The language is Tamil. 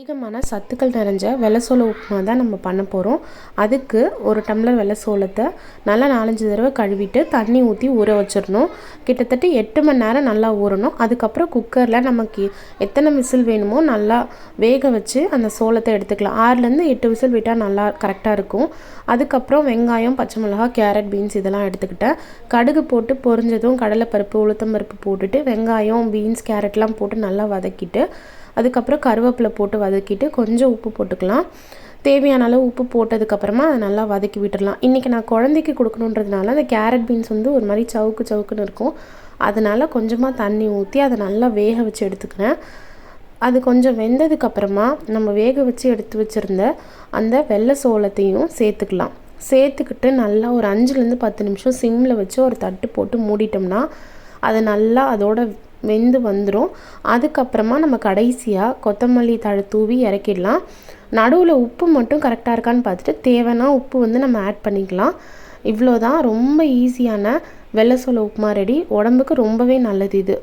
அதிகமான சத்துக்கள் நிறைஞ்ச வெள்ளை உப்புமா தான் நம்ம பண்ண போகிறோம் அதுக்கு ஒரு டம்ளர் வெள்ளை சோளத்தை நல்லா நாலஞ்சு தடவை கழுவிட்டு தண்ணி ஊற்றி ஊற வச்சிடணும். கிட்டத்தட்ட எட்டு மணி நேரம் நல்லா ஊறணும். அதுக்கப்புறம் குக்கரில் நமக்கு எத்தனை விசில் வேணுமோ நல்லா வேக வச்சு அந்த சோளத்தை எடுத்துக்கலாம். ஆறுலேருந்து எட்டு விசில் விட்டால் நல்லா கரெக்டாக இருக்கும். அதுக்கப்புறம் வெங்காயம் பச்சை மிளகா கேரட் பீன்ஸ் இதெல்லாம் எடுத்துக்கிட்டேன் கடுகு போட்டு பொரிஞ்சதும் கடலைப்பருப்பு உளுத்தம்பருப்பு போட்டுட்டு வெங்காயம் பீன்ஸ் கேரட்லாம் போட்டு நல்லா வதக்கிட்டு அதுக்கப்புறம் கருவேப்பிலை போட்டு வதக்கிட்டு கொஞ்சம் உப்பு போட்டுக்கலாம். தேவையான அளவு உப்பு போட்டதுக்கப்புறமா அதை நல்லா வதக்கி விட்டுடலாம். இன்றைக்கி நான் குழந்தைக்கு கொடுக்கணுன்றதுனால அந்த கேரட் பீன்ஸ் வந்து ஒரு மாதிரி சவுக்கு சவுக்குன்னு இருக்கும். அதனால் கொஞ்சமாக தண்ணி ஊற்றி அதை நல்லா வேக வச்சு எடுத்துக்கிறேன். அது கொஞ்சம் வெந்ததுக்கப்புறமா நம்ம வேக வச்சு எடுத்து வச்சுருந்த அந்த வெள்ளை சோளத்தையும் சேர்த்துக்கலாம். சேர்த்துக்கிட்டு நல்லா ஒரு அஞ்சுலேருந்து பத்து நிமிஷம் சிம்மில் வச்சு ஒரு தட்டு போட்டு மூடிட்டோம்னா அது நல்லா அதோட வெந்து வந்துடும் அதுக்கப்புறமா நம்ம கடைசியாக கொத்தமல்லி தழை தூவி இறக்கிடலாம். நடுவில் உப்பு மட்டும் கரெக்டாக இருக்கான்னு பார்த்துட்டு தேவைன்னா உப்பு வந்து நம்ம ஆட் பண்ணிக்கலாம். இவ்வளோ தான் ரொம்ப ஈஸியான வெள்ளை சோள உப்புமா ரெடி உடம்புக்கு ரொம்பவே நல்லது இது.